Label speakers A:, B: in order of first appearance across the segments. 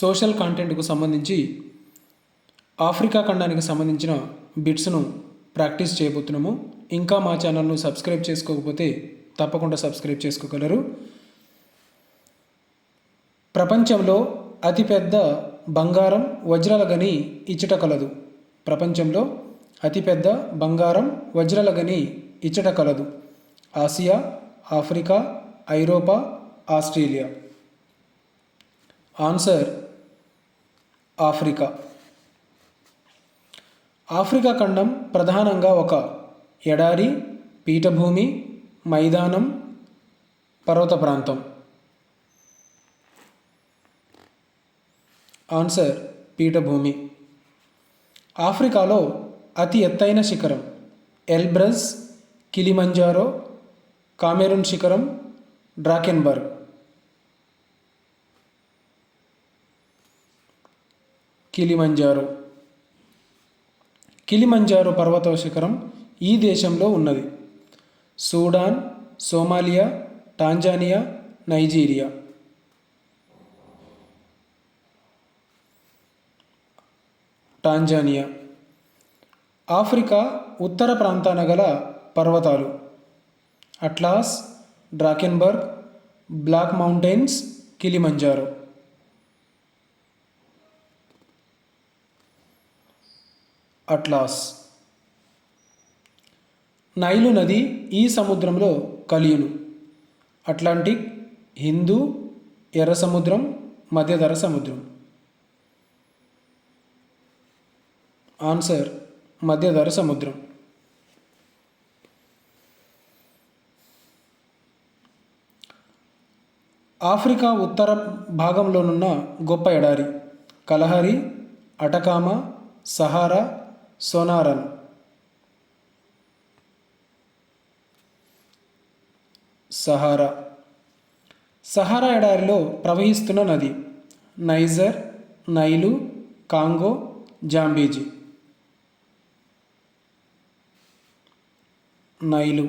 A: Social కాంటెంట్కు సంబంధించి Africa ఖండానికి సంబంధించిన బిట్స్ను practice చేయబోతున్నాము. ఇంకా మా ఛానల్ను సబ్స్క్రైబ్ చేసుకోకపోతే తప్పకుండా సబ్స్క్రైబ్ చేసుకోగలరు. ప్రపంచంలో అతిపెద్ద బంగారం వజ్రాల గని ఇచ్చట కలదు. ప్రపంచంలో అతిపెద్ద బంగారం వజ్రాల గని ఇచ్చట కలదు. ఆసియా ఆఫ్రికా ఐరోపా ఆస్ట్రేలియా. Answer Africa. ఆఫ్రికా ఖండం ప్రధానంగా ఒక ఎడారి పీఠభూమి మైదానం పర్వత ప్రాంతం. ఆన్సర్ పీఠభూమి. ఆఫ్రికాలో అతి ఎత్తైన శిఖరం ఎల్బ్రజ్ కిలిమంజారో కామెరూన్ శిఖరం డ్రాకెన్బర్గ్. కిలిమంజారో. కిలిమంజారో పర్వత శిఖరం ఈ దేశంలో ఉన్నది. Sudan Somalia Tanzania Nigeria. Tanzania. Africa ఉత్తర ప్రాంతాన గల పర్వతాలు. Atlas Drakensberg Black Mountains Kilimanjaro. Atlas. Nile నది ఈ సముద్రంలో కలియును. అట్లాంటిక్ హిందూ ఎర్ర సముద్రం మధ్యధర సముద్రం. ఆన్సర్ మధ్యధర సముద్రం. ఆఫ్రికా ఉత్తర భాగంలోనున్న గొప్ప ఎడారి Kalahari Atacama Sahara Sonoran. Sahara. Sahara ఎడారిలో ప్రవహిస్తున్న నది Niger Nile Congo Zambezi. Nile.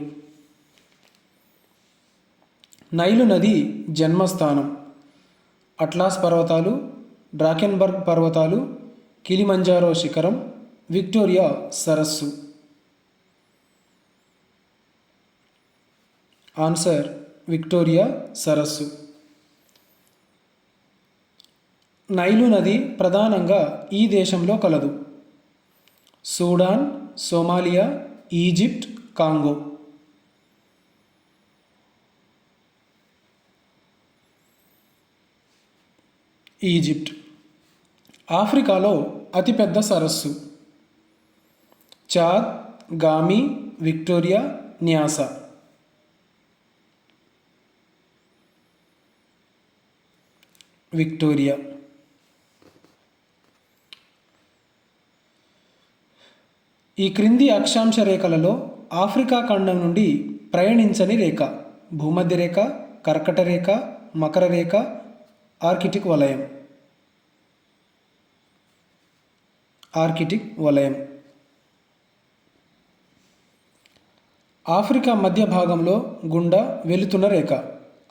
A: Nile నది జన్మస్థానం. అట్లాస్ పర్వతాలు డ్రాకెన్బర్గ్ పర్వతాలు కిలిమంజారో శిఖరం విక్టోరియా సరస్సు. ఆన్సర్ విక్టోరియా సరస్సు. నైలు నది ప్రధానంగా ఈ దేశంలో కలదు. Sudan Somalia Egypt Congo. Egypt. ఆఫ్రికాలో అతిపెద్ద సరస్సు. చాద్ గామి విక్టోరియా న్యాసా. విక్టోరియా. ఈ క్రింది అక్షాంశ రేఖలలో ఆఫ్రికా ఖండం నుండి ప్రయాణించని రేఖ భూమధ్య రేఖ కర్కట రేఖ మకర రేఖ ఆర్కిటిక్ వలయం. ఆర్కిటిక్ వలయం. ఆఫ్రికా మధ్య భాగంలో గుండా వెళుతున్న రేఖ.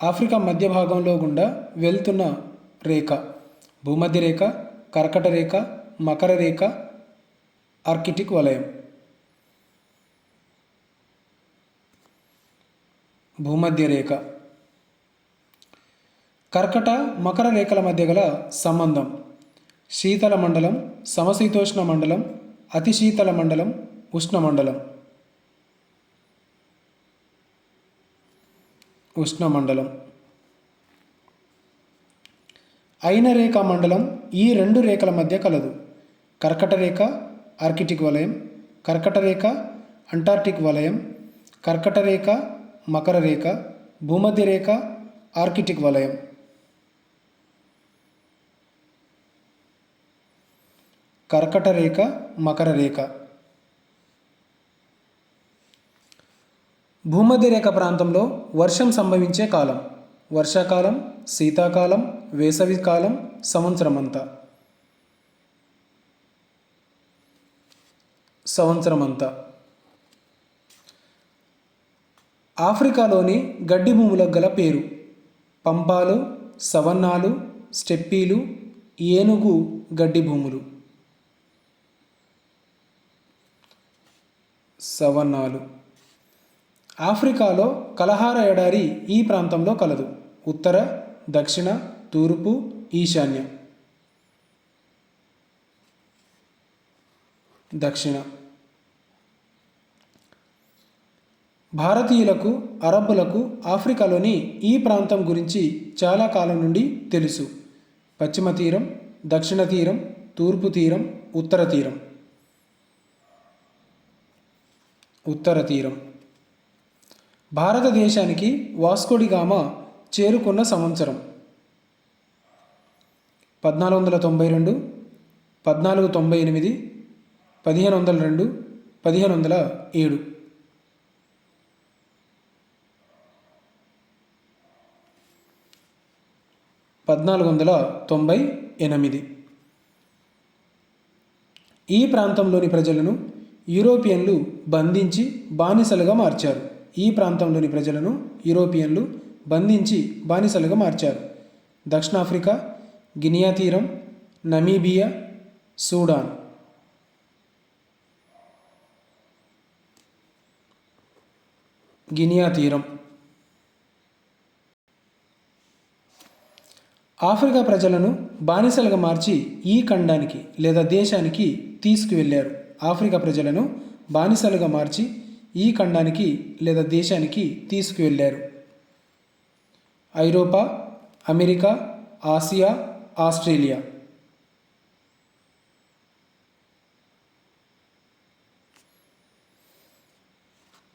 A: ఆఫ్రికా మధ్య భాగంలో గుండా వెళ్తున్న రేఖ. భూమధ్య రేఖ కర్కట రేఖ మకర రేఖ ఆర్కిటిక్ వలయం. భూమధ్య రేఖ. కర్కట మకర రేఖల మధ్య గల సంబంధం. శీతల మండలం సమశీతోష్ణ మండలం అతి శీతల మండలం. ఉష్ణమండలం. అయిన రేఖ మండలం ఈ రెండు రేఖల మధ్య కలదు. కర్కట రేఖ ఆర్కిటిక్ వలయం. కర్కట రేఖ అంటార్టిక్ వలయం. కర్కట రేఖ మకర రేఖ. భూమధ్య రేఖ ఆర్కిటిక్ వలయం. కర్కట రేఖ మకర రేఖ. భూమధ్యరేఖ ప్రాంతంలో వర్షం సంభవించే కాలం వర్షాకాలం శీతాకాలం వేసవి కాలం సంవత్సరమంతా. సంవత్సరమంతా. ఆఫ్రికాలోని గడ్డి భూములకు గల పేరు పంపాలు సవన్నాలు స్టెప్పీలు ఏనుగు గడ్డి భూములు. సవన్నాలు. ఆఫ్రికాలో కలహార ఎడారి ఈ ప్రాంతంలో కలదు. ఉత్తర దక్షిణ తూర్పు ఈశాన్య. దక్షిణ. భారతీయులకు అరబ్బులకు ఆఫ్రికాలోని ఈ ప్రాంతం గురించి చాలా కాలం నుండి తెలుసు. పశ్చిమ తీరం దక్షిణ తీరం తూర్పు తీరం ఉత్తర తీరం. ఉత్తర తీరం. భారతదేశానికి వాస్కోడిగామ చేరుకున్న సంవత్సరం. పద్నాలుగు వందల తొంభై రెండు పద్నాలుగు తొంభై ఎనిమిది పదిహేను వందల రెండు పదిహేను వందల ఏడు. పద్నాలుగు వందల తొంభై ఎనిమిది. ఈ ప్రాంతంలోని ప్రజలను యూరోపియన్లు బంధించి బానిసలుగా మార్చారు. ఈ ప్రాంతంలోని ప్రజలను యూరోపియన్లు బంధించి బానిసలుగా మార్చారు. దక్షిణాఫ్రికా గినియా తీరం నమీబియా సూడాన్. గినియా తీరం. ఆఫ్రికా ప్రజలను బానిసలుగా మార్చి ఈ ఖండానికి లేదా దేశానికి తీసుకువెళ్ళారు ఆఫ్రికా ప్రజలను బానిసలుగా మార్చి ఈ ఖండానికి లేదా దేశానికి తీసుకువెళ్ళారు. ఐరోపా అమెరికా ఆసియా ఆస్ట్రేలియా.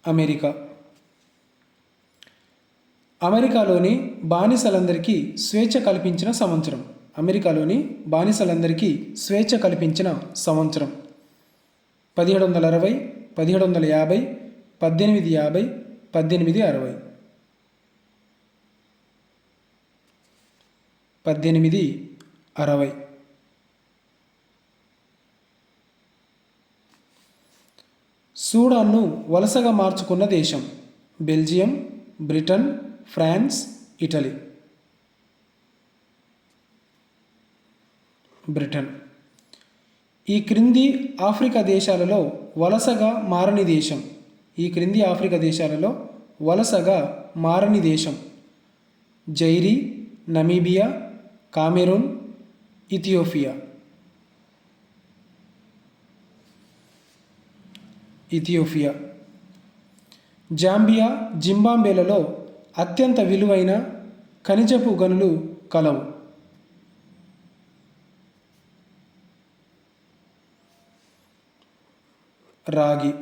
A: అమెరికా. అమెరికాలోని బానిసలందరికీ స్వేచ్ఛ కల్పించిన సంవత్సరం. అమెరికాలోని బానిసలందరికీ స్వేచ్ఛ కల్పించిన సంవత్సరం. పదిహేడు వందల అరవై పదిహేడు వందల యాభై పద్దెనిమిది యాభై పద్దెనిమిది అరవై. పద్దెనిమిది అరవై. సూడాన్ను వలసగా మార్చుకున్న దేశం Belgium Britain France Italy. Britain. ఈ క్రింది ఆఫ్రికా దేశాలలో వలసగా మారని దేశం ఈ క్రింది ఆఫ్రికా దేశాలలో వలసగా మారని దేశం. Zaire Namibia Cameroon Ethiopia. Ethiopia. Zambia జింబాంబేలలో అత్యంత విలువైన ఖనిజపు గనులు కలవు. రాగి.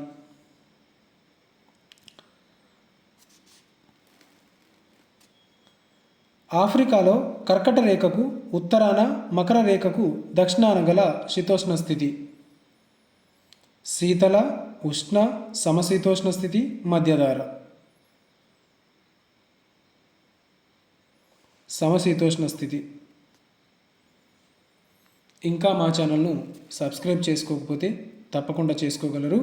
A: ఆఫ్రికాలో కర్కట రేఖకు ఉత్తరాన మకర రేఖకు దక్షిణాన గల శీతోష్ణ స్థితి. శీతల ఉష్ణ సమశీతోష్ణ స్థితి మధ్యధార. సమశీతోష్ణ స్థితి. ఇంకా మా ఛానల్ను సబ్స్క్రైబ్ చేసుకోకపోతే తప్పకుండా చేసుకోగలరు.